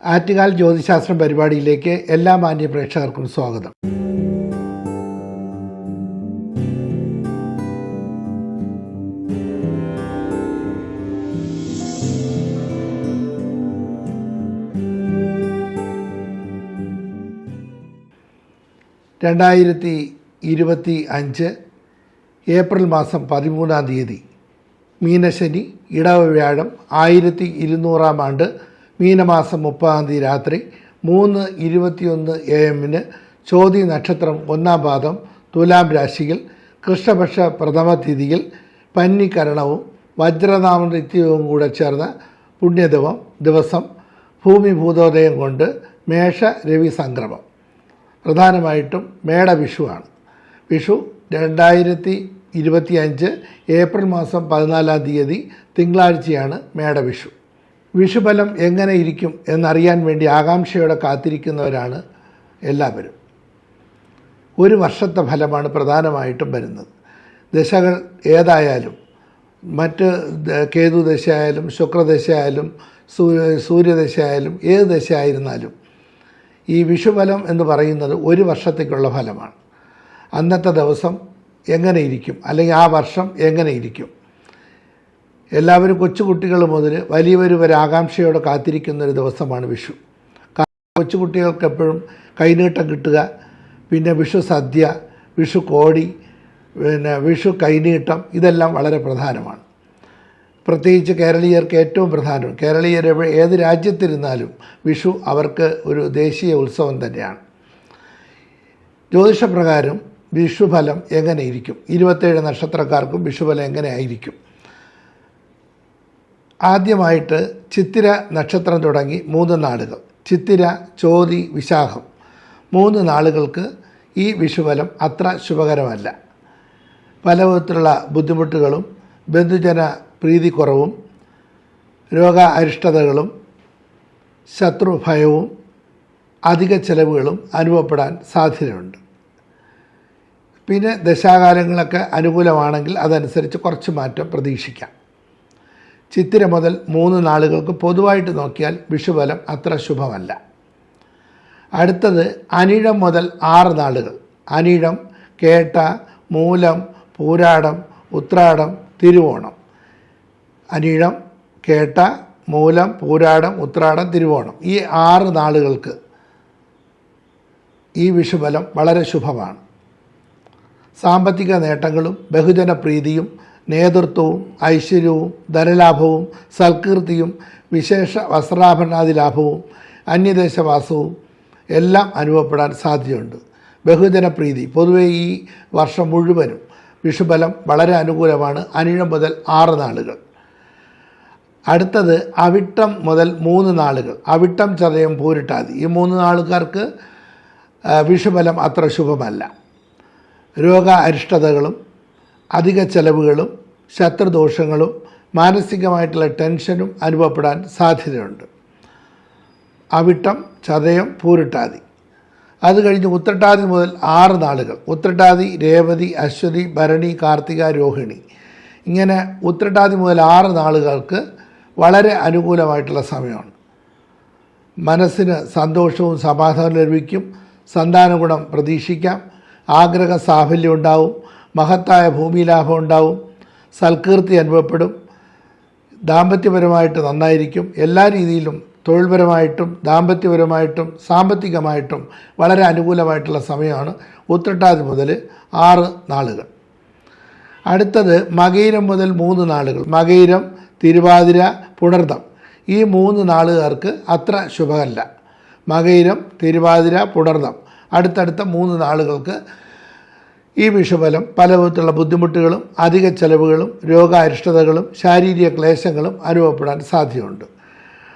ആറ്റുകാൽ ജ്യോതിശാസ്ത്രം പരിപാടിയിലേക്ക് എല്ലാ മാന്യ പ്രേക്ഷകർക്കും സ്വാഗതം. രണ്ടായിരത്തി ഇരുപത്തി അഞ്ച് ഏപ്രിൽ മാസം പതിമൂന്നാം തീയതി മീനശനി ഇടവ വ്യാഴം ആയിരത്തി ഇരുന്നൂറാം ആണ്ട് മീനമാസം മുപ്പതാം തീയതി രാത്രി മൂന്ന് ഇരുപത്തിയൊന്ന് എ എമ്മിന് ചോതി നക്ഷത്രം ഒന്നാം പാദം തുലാം രാശിയിൽ കൃഷ്ണപക്ഷ പ്രഥമ തിഥിയിൽ പന്നിക്കരണവും വജ്രനാമ നിത്യവും കൂടെ ചേർന്ന പുണ്യദിവം ദിവസം ഭൂമി ഭൂതോദയം കൊണ്ട് മേഷ രവി സംക്രമം. പ്രധാനമായിട്ടും മേട വിഷുവാണ്. വിഷു രണ്ടായിരത്തി ഇരുപത്തിയഞ്ച് ഏപ്രിൽ മാസം പതിനാലാം തീയതി തിങ്കളാഴ്ചയാണ് മേടവിഷു വിഷുഫലം എങ്ങനെ ഇരിക്കും എന്നറിയാൻ വേണ്ടി ആകാംക്ഷയോടെ കാത്തിരിക്കുന്നവരാണ് എല്ലാവരും. ഒരു വർഷത്തെ ഫലമാണ് പ്രധാനമായിട്ടും വരുന്നത്. ദശകൾ ഏതായാലും മറ്റ് കേതു ദശയായാലും ശുക്രദശയായാലും സൂര്യദശയായാലും ഏത് ദശയായിരുന്നാലും ഈ വിഷുഫലം എന്ന് പറയുന്നത് ഒരു വർഷത്തേക്കുള്ള ഫലമാണ്. അന്നത്തെ ദിവസം എങ്ങനെയിരിക്കും അല്ലെങ്കിൽ ആ വർഷം എങ്ങനെ ഇരിക്കും എല്ലാവരും കൊച്ചുകുട്ടികൾ മുതൽ വലിയവർ വരെ ആകാംക്ഷയോടെ കാത്തിരിക്കുന്ന ഒരു ദിവസമാണ് വിഷു. കൊച്ചുകുട്ടികൾക്ക് എപ്പോഴും കൈനീട്ടം കിട്ടുക പിന്നെ വിഷു സദ്യ വിഷു കോടി പിന്നെ വിഷു കൈനീട്ടം ഇതെല്ലാം വളരെ പ്രധാനമാണ്. പ്രത്യേകിച്ച് കേരളീയർക്ക് ഏറ്റവും പ്രധാനം കേരളീയർ ഏത് രാജ്യത്തിരുന്നാലും വിഷു അവർക്ക് ഒരു ദേശീയ ഉത്സവം തന്നെയാണ്. ജ്യോതിഷപ്രകാരം വിഷുഫലം എങ്ങനെയിരിക്കും ഇരുപത്തേഴ് നക്ഷത്രക്കാർക്കും വിഷുഫലം എങ്ങനെ ആയിരിക്കും? ആദ്യമായിട്ട് ചിത്തിര നക്ഷത്രം തുടങ്ങി മൂന്ന് നാളുകൾ. ചിത്തിര ചോതി വിശാഖം. മൂന്ന് നാളുകൾക്ക് ഈ വിഷുഫലം അത്ര ശുഭകരമല്ല. പല വിധത്തിലുള്ള ബുദ്ധിമുട്ടുകളും ബന്ധുജന പ്രീതിക്കുറവും രോഗ അരിഷ്ടതകളും ശത്രുഭയവും അധിക ചെലവുകളും അനുഭവപ്പെടാൻ സാധ്യതയുണ്ട്. പിന്നെ ദശാകാലങ്ങളൊക്കെ അനുകൂലമാണെങ്കിൽ അതനുസരിച്ച് കുറച്ച് മാറ്റം പ്രതീക്ഷിക്കാം. ചിത്തിര മുതൽ മൂന്ന് നാളുകൾക്ക് പൊതുവായിട്ട് നോക്കിയാൽ വിഷുഫലം അത്ര ശുഭമല്ല. അടുത്തത് അനിഴം മുതൽ ആറ് നാളുകൾ. അനിഴം കേട്ട മൂലം പൂരാടം ഉത്രാടം തിരുവോണം. അനിഴം കേട്ട മൂലം പൂരാടം ഉത്രാടം തിരുവോണം. ഈ ആറ് നാളുകൾക്ക് ഈ വിഷുഫലം വളരെ ശുഭമാണ്. സാമ്പത്തിക നേട്ടങ്ങളും ബഹുജന പ്രീതിയും നേതൃത്വവും ഐശ്വര്യവും ധനലാഭവും സൽകീർത്തിയും വിശേഷ വസ്ത്രാഭരണാദി ലാഭവും അന്യദേശവാസവും എല്ലാം അനുഭവപ്പെടാൻ സാധ്യതയുണ്ട്. ബഹുജന പ്രീതി പൊതുവെ ഈ വർഷം മുഴുവനും വിഷുബലം വളരെ അനുകൂലമാണ്. അനിഴം മുതൽ ആറ് നാളുകൾ. അടുത്തത് അവിട്ടം മുതൽ മൂന്ന് നാളുകൾ. അവിട്ടം ചതയം പൂരിട്ടാതി. ഈ മൂന്ന് നാളുകാർക്ക് വിഷുബലം അത്ര ശുഭമല്ല. രോഗ അരിഷ്ടതകളും അധിക ചെലവുകളും ശത്രുദോഷങ്ങളും മാനസികമായിട്ടുള്ള ടെൻഷനും അനുഭവപ്പെടാൻ സാധ്യതയുണ്ട്. അവിട്ടം ചതയം പൂരിട്ടാതി. അത് കഴിഞ്ഞ് ഉത്രട്ടാതി മുതൽ ആറ് നാളുകൾ. ഉത്രട്ടാതി രേവതി അശ്വതി ഭരണി കാർത്തിക രോഹിണി. ഇങ്ങനെ ഉത്രട്ടാതി മുതൽ ആറ് നാളുകൾക്ക് വളരെ അനുകൂലമായിട്ടുള്ള സമയമാണ്. മനസ്സിന് സന്തോഷവും സമാധാനവും ലഭിക്കും. സന്താന ഗുണം പ്രതീക്ഷിക്കാം. ആഗ്രഹ സാഫല്യം ഉണ്ടാവും. മഹത്തായ ഭൂമി ലാഭം ഉണ്ടാവും. സൽകീർത്തി അനുഭവപ്പെടും. ദാമ്പത്യപരമായിട്ട് നന്നായിരിക്കും. എല്ലാ രീതിയിലും തൊഴിൽപരമായിട്ടും ദാമ്പത്യപരമായിട്ടും സാമ്പത്തികമായിട്ടും വളരെ അനുകൂലമായിട്ടുള്ള സമയമാണ് ഉത്രട്ടാതി മുതൽ ആറ് നാളുകൾ. അടുത്തത് മകയിരം മുതൽ മൂന്ന് നാളുകൾ. മകയിരം തിരുവാതിര പുണർദം. ഈ മൂന്ന് നാളുകാർക്ക് അത്ര ശുഭമല്ല. മകയിരം തിരുവാതിര പുണർദം. അടുത്തടുത്ത മൂന്ന് നാളുകൾക്ക് ഈ വിഷുഫലം പല വിധത്തിലുള്ള ബുദ്ധിമുട്ടുകളും അധിക ചെലവുകളും രോഗാരിഷ്ടതകളും ശാരീരിക ക്ലേശങ്ങളും അനുഭവപ്പെടാൻ സാധ്യതയുണ്ട്.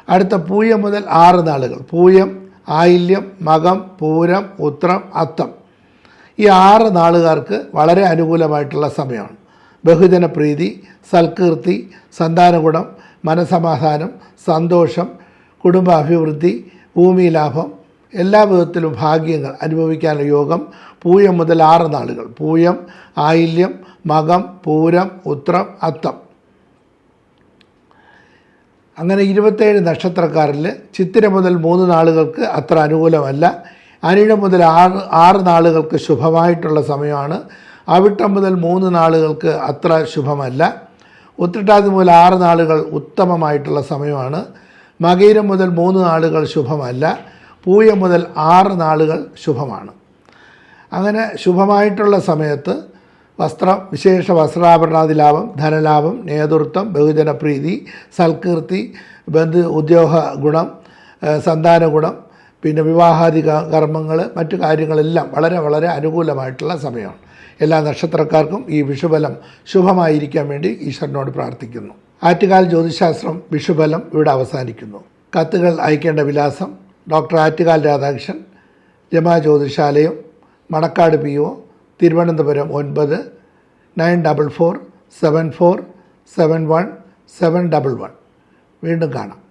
അടുത്ത പൂയം മുതൽ ആറ് നാളുകൾ. പൂയം ആയില്യം മകം പൂരം ഉത്രം അത്തം. ഈ ആറ് നാളുകാർക്ക് വളരെ അനുകൂലമായിട്ടുള്ള സമയമാണ്. ബഹുജന പ്രീതി സൽകീർത്തി സന്താനഗുണം മനസമാധാനം സന്തോഷം കുടുംബാഭിവൃദ്ധി ഭൂമി ലാഭം എല്ലാ വിധത്തിലും ഭാഗ്യങ്ങൾ അനുഭവിക്കാനുള്ള യോഗം പൂയം മുതൽ ആറ് നാളുകൾ. പൂയം ആയില്യം മകം പൂരം ഉത്രം അത്തം. അങ്ങനെ ഇരുപത്തേഴ് നക്ഷത്രക്കാരിൽ ചിത്തിര മുതൽ മൂന്ന് നാളുകൾക്ക് അത്ര അനുകൂലമല്ല. അനിഴം മുതൽ ആറ് ആറ് നാളുകൾക്ക് ശുഭമായിട്ടുള്ള സമയമാണ്. അവിട്ടം മുതൽ മൂന്ന് നാളുകൾക്ക് അത്ര ശുഭമല്ല. ഉത്രട്ടാതി മുതൽ ആറ് നാളുകൾ ഉത്തമമായിട്ടുള്ള സമയമാണ്. മകയിരം മുതൽ മൂന്ന് നാളുകൾ ശുഭമല്ല. പൂയം മുതൽ ആറ് നാളുകൾ ശുഭമാണ്. അങ്ങനെ ശുഭമായിട്ടുള്ള സമയത്ത് വസ്ത്രം വിശേഷ വസ്ത്രാഭരണാദി ലാഭം ധനലാഭം നേതൃത്വം ബഹുജനപ്രീതി സൽകീർത്തി ബന്ധു ഉദ്യോഗ ഗുണം സന്താന ഗുണം പിന്നെ വിവാഹാദി കർമ്മങ്ങൾ മറ്റു കാര്യങ്ങളെല്ലാം വളരെ വളരെ അനുകൂലമായിട്ടുള്ള സമയമാണ്. എല്ലാ നക്ഷത്രക്കാർക്കും ഈ വിഷുബലം ശുഭമായിരിക്കാൻ വേണ്ടി ഈശ്വരനോട് പ്രാർത്ഥിക്കുന്നു. ആറ്റുകാൽ ജ്യോതിശാസ്ത്രം വിഷുബലം ഇവിടെ അവസാനിക്കുന്നു. കത്തുകൾ അയക്കേണ്ട വിലാസം ഡോക്ടർ ആറ്റുകാൽ രാധാകൃഷ്ണൻ ജമാ ജ്യോതിഷാലയം മണക്കാട് പി ഒ തിരുവനന്തപുരം ഒൻപത് nine double four seven four seven one seven double one. വീണ്ടും കാണാം.